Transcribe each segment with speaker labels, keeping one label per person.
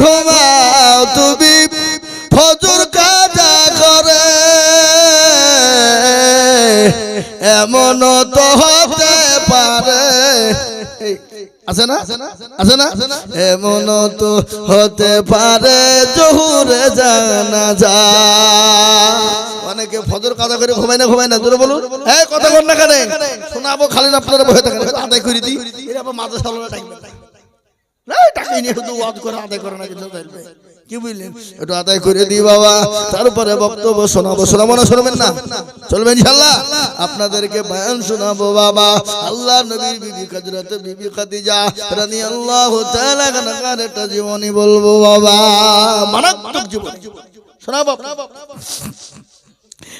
Speaker 1: ঘুমাও তুমি ফজর কাজা করে। এমন তো হতে পারে। আছে না? আছে না? এমন তো হতে পারে জহুরে জানা যা অনেকে ফজর কাজা করে ঘুমায় না ঘুমায় না, জোরে বলুন। হ্যাঁ কথা বল না কেন? শোনাবো খালি আপনারা বসে থাকেন। আদায় করে দিই। এরা আবার সালোনা তারপরে বক্তব্য শোনাবো। শোনাবো না, শোনাবেন না? চলবেন ইনশাল্লাহ আপনাদেরকে বয়ান শোনাবো বাবা। আল্লাহ নবীর বিবি বিবি খাদিজা গানার একটা জীবনী বলব বাবা। মারাত্মক জীবন। শোনাবো?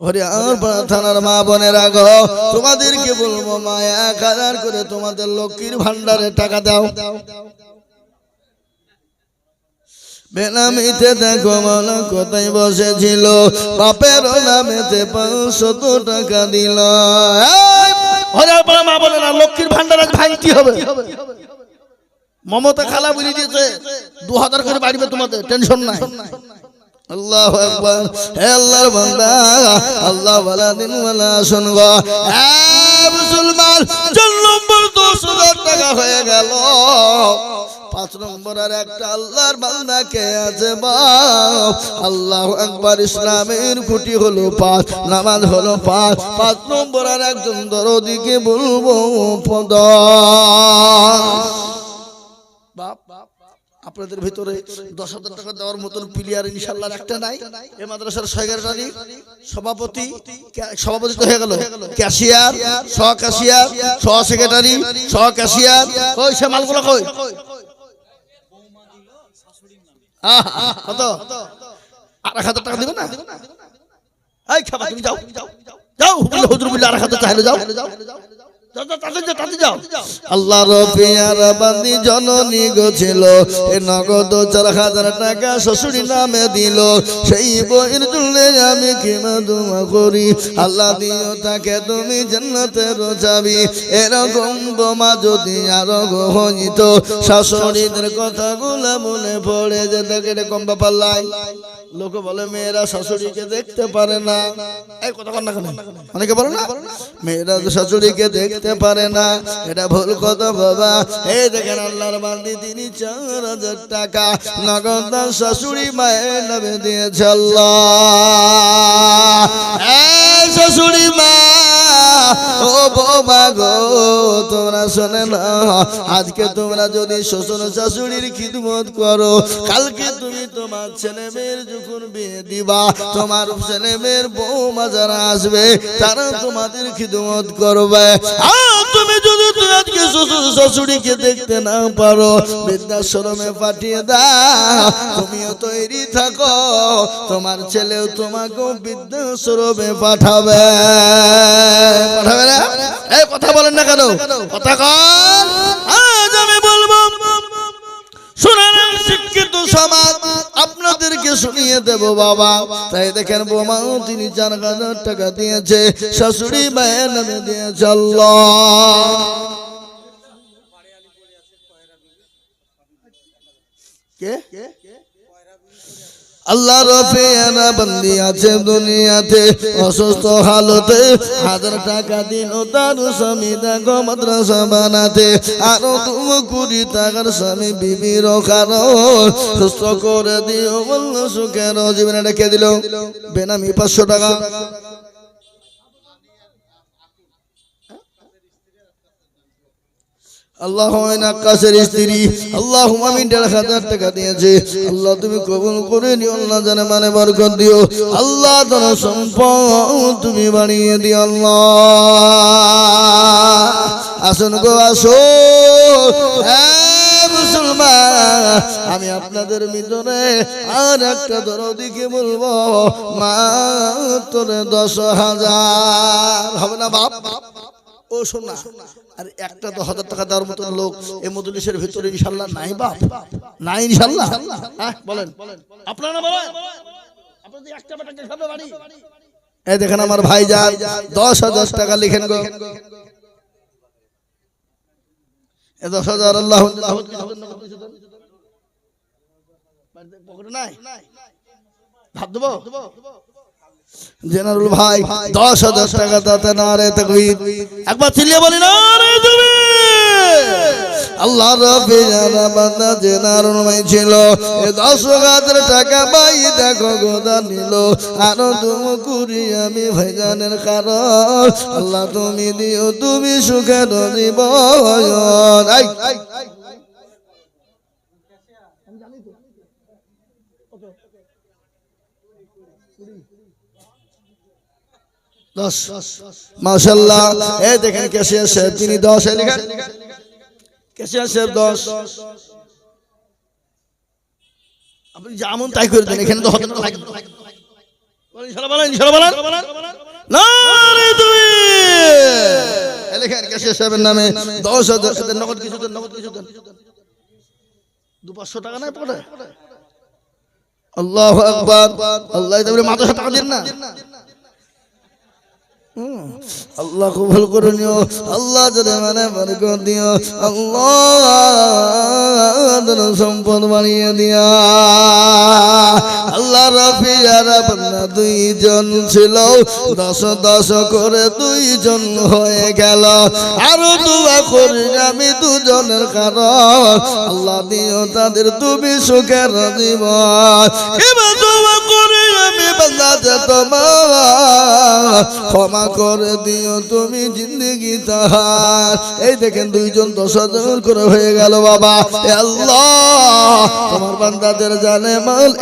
Speaker 1: থানা হরিয়ার পাড়া থানার মা বোনের আগো তোমাদেরকে বলব মা এক হাজার করে তোমাদের লক্ষ্মীর ভান্ডারে টাকা দাও। বেনামিতে দেখো মনে কোথায় বসেছিল বাপের নামেতে পাঁচশত টাকা দিল। পাড়া মা বোনের আর লক্ষ্মীর ভান্ডার আজ ভাঙতি হবে? মমতা খালা বলে দিয়েছে দু হাজার করে বাড়বে তোমাদের টেনশন নাই। আল্লাহ আকবার। হে আল্লাহর বান্দা, আল্লাহ ওয়ালা দিন ওয়ালা শুনগো হে মুসলমান, চার নম্বর দশ হাজার টাকা হয়ে গেল। পাঁচ নম্বর আর একটা আল্লাহর বান্দা কে আছে বাপ আল্লাহ একবার ইসলামের খুঁটি হলো পাঁচ, নামাজ হলো পাঁচ। পাঁচ নম্বর আর একজন দরদিকে বলব, পদ। আপনাদের ভিতরে দশ হাজার টাকা দেওয়ার মতন প্লেয়ার ইনশাল্লাহ একটা নাই। এ মাদ্রাসার সেক্রেটারি সভাপতি কে- সভাপতি তো হয়ে গেল। ক্যাশিয়ার সহ ক্যাশিয়ার সহ সেক্রেটারি সহ ক্যাশিয়ার কই সে মালগুলো কই? আর এক হাজার টাকা দিবে না? এই খাবা, তুমি যাও। যাও, হুজুর বলে আর এক হাজার চাইলে যাও। আল্লাহ দিও তাকে তুমি এরকম বোমা যদি আরও হইত, শাশুড়িদের কথাগুলো মনে পড়ে যে দেখে এরকম ব্যাপার লাই লোক বলে, মেয়েরা শাশুড়িকে দেখতে পারে না। এই কথা না কেন? অনেকে বলে না, মেয়েরা শাশুড়িকে দেখতে পারে না। এটা ভুল কথা বাবা। এই দেখেন আল্লাহর বান্দি, তিনি চার হাজার টাকা নগদ শাশুড়ি মায়ের নামে দিয়েছে আল্লাহ। শাশুড়ি মা ও না, আজকে তোমরা যদি শ্বশুর শাশুড়ির খিদমত করো, কালকে তুমি তোমার ছেলে মেয়ের যখন বিয়ে দিবা, তোমার ছেলে মেয়ের বৌমা যারা আসবে, তারা তোমাদের খিদমত করবে। তুমি যদি দেখতে না পারো, বৃদ্ধাশ্রমে পাঠিয়ে দাও, তুমিও তৈরি থাকো, তোমার ছেলেও তোমাকেও বৃদ্ধাশ্রমে পাঠাবে। পাঠাবে এই কথা বলেন না কেন? কথা আজ আমি বলব আপনাদেরকে শুনিয়ে দেব বাবা। তাই দেখেন বোমাও তিনি দিয়েছে, শাশুড়ি মায়ের নামে দিয়েছে আল্লাহ। কে? আল্লাহ রফিয়ানা বন্দি আছে দুনিয়াতে, অসুস্থ হালতে, হাজার টাকা দিন তার স্বামী, দেখো মাদ্রাসা বানাতে, আরও তুমি কুড়ি টাকার স্বামী, বিবি রকার সুস্থ করে দিও বলল সুখের জীবনে রেখে দিল। বেনামি পাঁচশো টাকা। আল্লাহ আকাশের স্ত্রী, আল্লাহ আমি দেড় হাজার টাকা দিয়েছে। আল্লাহ তুমি কবুল করে নিও, আল্লাহ জানে মানে বরকত দিও। আল্লাহ ধন সম্পদ তুমি বাড়িয়ে দিও, আল্লাহ। আসুন গো আসো মুসলমান, আমি আপনাদের ভিতরে আর একটা দরদিকে বলব? মা তোর দশ হাজার। হবে না বাপ? ও শোনা আর একটা তো হাজার টাকা দেওয়ার মতন লোক এই মজলিসের ভিতরে ইনশাল্লাহ নাই বাপ। নাই ইনশাল্লাহ হ্যাঁ বলেন। আপনারা বলেন? আপনাদের একটা বেটাকে খাবে বাড়ি? এই দেখেন আমার ভাই যান দশ হাজার টাকা লিখেন গো। এ দশ হাজার আল্লাহ ভাব দেবো? জেনারুল ভাই দশ হাজার টাকা তাতে না রে তকবীর। একবার চিল্লিয়ে বলি না রে তুমি আল্লাহ রবি জানা বান্দা জেনারুল ছিল। এ দশ হাজার টাকা পাই দেখো গোদা নিল। আরও তুমি কুড়ি আমি ভাইজানের কারণ। আল্লাহ তুমি দিও তুমি সুখের জীবন। দশ। মাশাল্লাহ। এই দেখেন ক্যাশিয়ার সাহেব, তিনি দশ লিখেন। ক্যাশিয়ার সাহেব দশ। আপনি যেমন তাই করে দেন, এখানে তো বলেন না সাহেবের নামে। দশ হাজার নগদ টাকা নাই পড়ে আল্লাহ আল্লাহ মাথা টাকা দিন না। আল্লাহ কবুল করে নিও। আল্লাহ যদি মানে বরকত দিও, আল্লাহ সম্পদ বানিয়ে দিয়া। আল্লাহ রাফি আর দুইজন ছিল, দশ দশ করে দুইজন হয়ে গেল। আরও দোয়া করি আমি দুজনের কারণ। আল্লাহ দিও তাদের তুমি সুখের দোয়া করি আমি বাংলাতে তোমার ক্ষমা করে দিও তুমি জিন্দগি তাহার। এই দেখেন দুইজন দশ হাজার করে হয়ে গেল বাবা। আল্লাহ, তোমার বান্দাদের জানে মাল।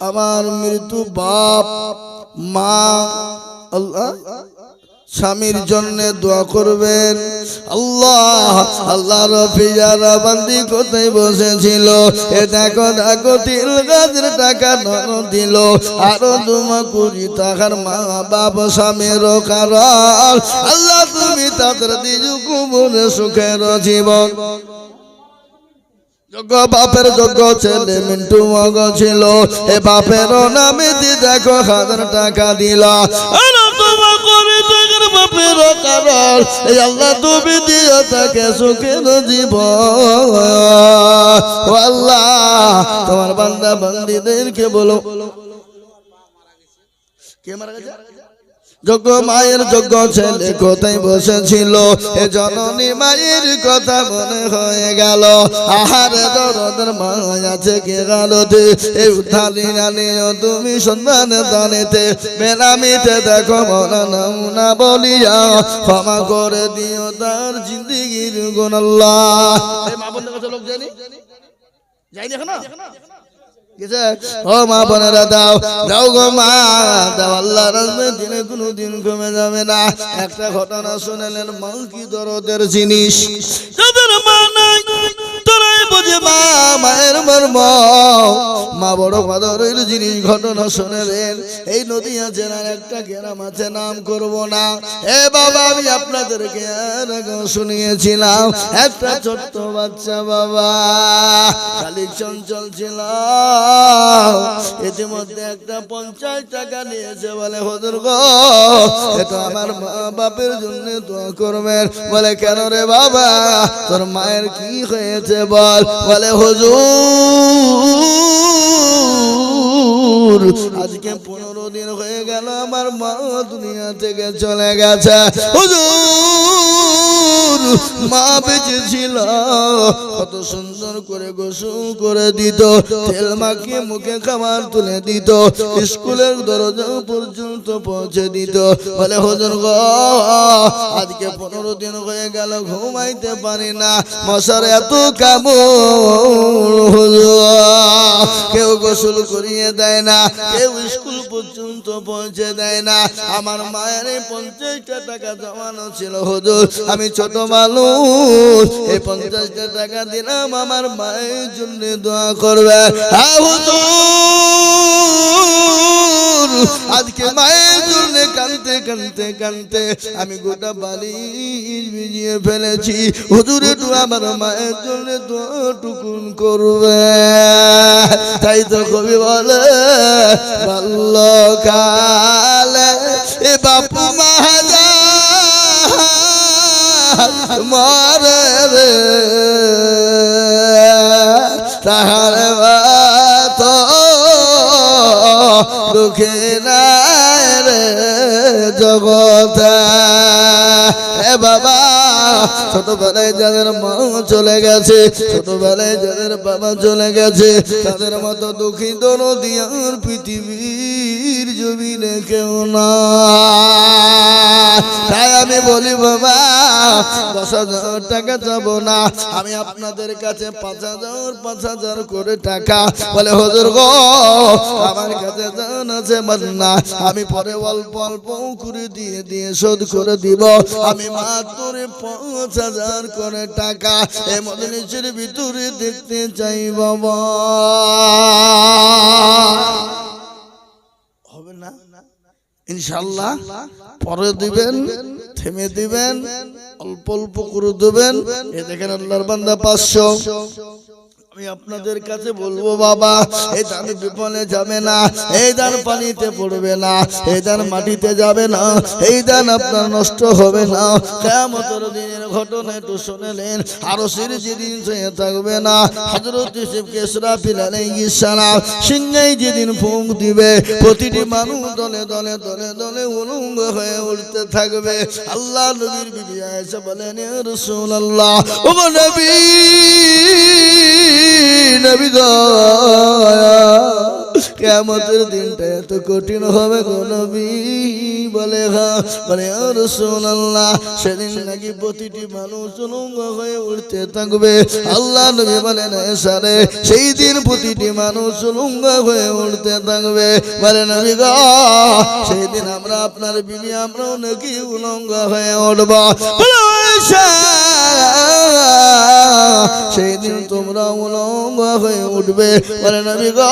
Speaker 1: আমার মৃত্যু বাপ, মা, আল্লাহ। স্বামীর জন্য দোয়া করবেন। আল্লাহ আল্লাহ রফিজারা বান্দি কোথায় বসেছিল? এ দেখো দেখো তিল গাছের টাকা নন দিল। আরও তোমা কুড়ি টাকার মা বাপ স্বামীর কারণ আল্লাহ, তুমি তাদের দিজু কুমুরে সুখের জীবন। যোগ্য বাপের যোগ্য ছেলে মিন্টু মগ ছিল। এ বাপের নামে দি দেখো হাজার টাকা দিলা। করে বাপের কারণ এই আল্লাহ তুমি দিয়ে তাকে সুখের জীবন। আল্লাহ, তোমার বান্দা বান্দিদেরকে বলো। কে মারা গেছে? যোগ্য মায়ের যোগ্য ছেলে কোথায় বসেছিল? এ জননী মায়ের কথা মনে হয়ে গেল। আহারে দরদের মা আছে কে গালতে এ উদ্ধারি জানিও তুমি সন্ধান দানেতে বেনামিতে দেখো মনে নাও না বলিয়া ক্ষমা করে দিও তার জিন্দিগির গুণ আল্লাহ। এই মা বোনদের কাছে লোক জানি? যাইনি এখনও গেছে? মা দাও মা, দাও আল্লাহ দিনে কোনো দিন কমে যাবে না। একটা ঘটনা শুনেলেন মা কি দরদের জিনিস। মা বুঝে মা, মায়ের মর্ম। মা বড় বাদরের জিনিস ঘটনা শুনেলেন। এই নদীয়া জেলার একটা গ্রাম আছে, নাম করব না। এ বাবা, আমি আপনাদেরকে শুনিয়েছিলাম। একটা ছোট্ট বাচ্চা বাবা, খালি চঞ্চল ছিল। ইতিমধ্যে একটা পঞ্চাশ টাকা নিয়েছে বলে, হজুর গো, এটা আমার মা বাপের জন্য দোয়া করবেন। বলে, কেন রে বাবা? তোর মায়ের কি হয়েছে বল? বলে হুজুর আজকে পনেরো দিন হয়ে গেল আমার মা দুনিয়া থেকে চলে গেছে। হুজুর! মা বেঁচে ছিল কত সুন্দর করে গোসল করে দিত, তেল মাখিয়ে মুখে খাবার তুলে দিত, স্কুলের দরজা পর্যন্ত পৌঁছে দিত। বলে, হুজুর গো, আজকে পনেরো দিন হয়ে গেল, ঘুমাইতে পারি না। মশার এত হুজুর। কেউ গোসল করিয়ে দেয় না, কেউ স্কুল পর্যন্ত পৌঁছে দেয় না। আমার মায়ের পঞ্চাশটা টাকা জমানো ছিল, হুজুর। আমি ছোট মানুষ, এই পঞ্চাশটা টাকা দিলাম, আমার মায়ের জন্য দোয়া করবে। হ্যাঁ আজকে মায়ের জন্য কানতে কানতে কানতে আমি গোটা বালি ভিজিয়ে ফেলেছি। হুজুর, একটু আমার মায়ের জন্য টুকুন করবে। তাই তো কবি বলে বাল্যকালে এ বাপু মাহাজা মারে রে। তাহার তো দুঃখে রে। জগত। বাবা, ছোটবেলায় যাদের মা চলে গেছে, ছোটবেলায় যাদের বাবা চলে গেছে, তাদের মতো দুঃখিত নদিয়ার পৃথিবীর জমিনে কেউ না তাই আমি বলি, বাবা, দশ হাজার টাকা না। আমি আপনাদের কাছে পাঁচ হাজার পাঁচ হাজার করে টাকা। বলে, হজুর গো, আমার কাছে মান্না। আমি পরে অল্প অল্প করে দিয়ে দিয়ে শোধ করে দিব। আমি মাত্র পাঁচ হাজার করে টাকা এ মজলিসের ভিতরে দেখতে চাই, বাবা। না? ইনশাল্লাহ পরে দিবেন, থেমে দিবেন, অল্প অল্প করে দেবেন। এ দেখেন আল্লাহর বান্দা পাঁচশো। আমি আপনাদের কাছে বলব বাবা এই দান বিপনে যাবে না এই দান পানিতে পড়বে না এই দান মাটিতে যাবে না এই দান আপনার নষ্ট হবে না কেমতর দিনের ঘটনা একটু শুনেলেন আরও যেদিন থাকবে না হজরত সিংহাই যেদিন ফুঁক দিবে প্রতিটি মানুষ দলে দলে দলে দলে উলঙ্গ হয়ে উঠতে থাকবে। আল্লাহ নবীর বিবি আয়েশা বলেন ইয়া রাসূলুল্লাহ। ও নবী কেমতের দিনটা এত কঠিন হবে গো নবী, বলে বলে ও রাসূলুল্লাহ, সেদিন নাকি প্রতিটি মানুষ উলঙ্গ হয়ে উঠতে থাকবে। আল্লাহ নবী বলেন সারে, সেই দিন প্রতিটি মানুষ উলঙ্গ হয়ে উঠতে থাকবে। বলে, নবী গো, সেই দিন আমরা আপনার বিবি আমরাও নাকি উলঙ্গ হয়ে উঠব। বলে আয়েশা, সেই দিন তোমরা উলঙ্গ হয়ে উঠবে। বলে নবী গো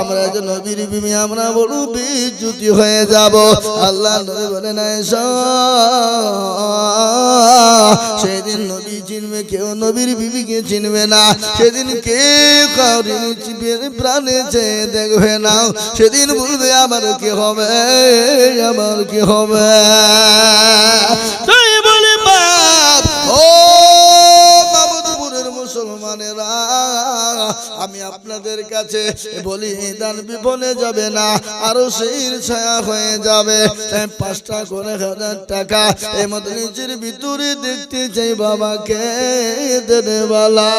Speaker 1: আমরা যে নবীর বিমি আমরা বড় বিচ্যুতি হয়ে যাব। আল্লাহ নবী বলেন আয়েশা, সেদিন নবী চিনবে কেউ নবীর বিবিকে চিনবে না। সেদিন কে কাউরি প্রাণে চেয়ে দেখবে না। সেদিন বলবে আমার কি হবে? আমার কি হবে? তাই বলে বাপ মুসলমানেরা, আমি আপনাদের কাছে বলি দান বিপনে যাবে না, আরও সেই ছায়া হয়ে যাবে। পাঁচটা করে হাজার টাকা এই মতো নিচের ভিতরে দেখতে চাই বাবাকে দেনে বালা।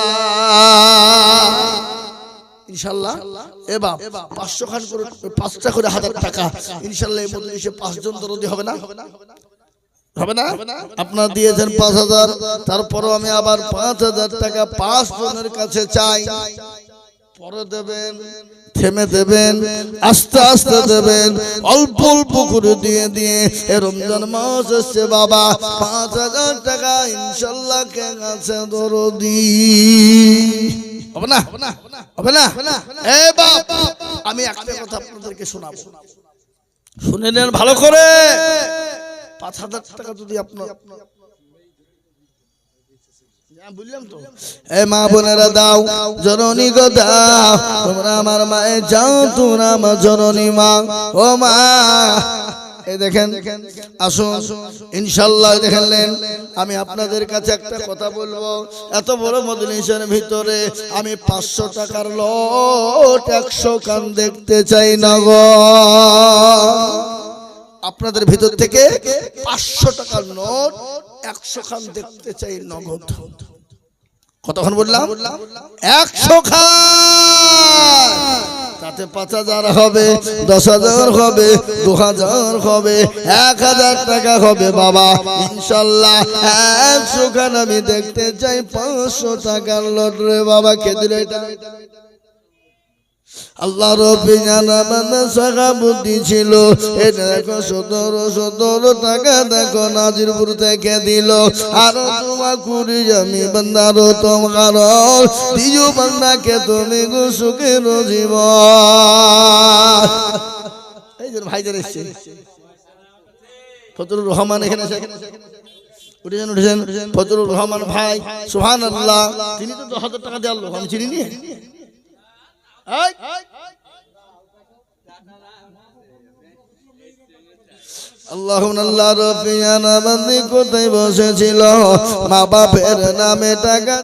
Speaker 1: ইনশাল্লাহ এবার পাঁচশো খান করে, পাঁচটা করে হাজার টাকা। ইনশাল্লাহ এই মধ্যে পাঁচজন দরদি হবে না? হবে না? আপনার দিয়েছেন পাঁচ হাজার তারপরও আমি আবার পাঁচ হাজার টাকা পাঁচ জনের কাছে চাই। পরে দেবেন থেমে দেবেন আস্তে আস্তে দেবেন অল্প অল্প করে দিয়ে দিয়ে এ রমজান মাস এসছে বাবা। পাঁচ হাজার টাকা ইনশাল্লাহ কে আছে দরদি। হবে না? হবে না? না? এ বাপ! আমি একটা কথা আপনাদেরকে শোনাবো। শুনে নেন ভালো করে। পাঁচ হাজার টাকা যদি আপনার মা বোনেরা দাও জননী গো দাও তোমরা আমার মায়ের যাও তোমরা আমার জননী মা। ও মা এই দেখেন আসুন ইনশাল্লাহ আমি আপনাদের কাছে একটা কথা বলব। এত বড় মজলিসের ভিতরে আমি পাঁচশো টাকার লট একশো কান দেখতে চাই না গো। আপনাদের ভিতর থেকে পাঁচশো টাকার নোট, একশো খান দেখতে চাই নগদ। কতক্ষণ বললাম? একশো খান! তাতে পাঁচ হাজার হবে, দশ হাজার হবে, দু হাজার হবে, এক হাজার টাকা হবে বাবা। ইনশাল্লাহ একশো খান আমি দেখতে চাই, পাঁচশো টাকার লট রে বাবা এটা? আল্লাহ রবি জানা বান্দা শাখা বুদ্ধি ছিল। এটা দেখো, সতেরো সতেরো টাকা দেখো, নাজিরপুর থেকে দিল। আরও তোমার কুড়ি জমি বান্দারও তোমার দিজু বান্দাকে তুমি গো জীবন এই যে ভাইদের এসছে। ফজলুর রহমান এখানে উঠেছেন উঠেছেন। ফজলুর রহমান ভাই সুহান আল্লাহ তিনি তো দশ হাজার টাকা দেওয়ার লোক, আমি চিনি নি। এই! আল্লাহ আল্লাহ রফিয়ানা বান্দি কোথায় বসেছিল মা বাপের নামে টাকা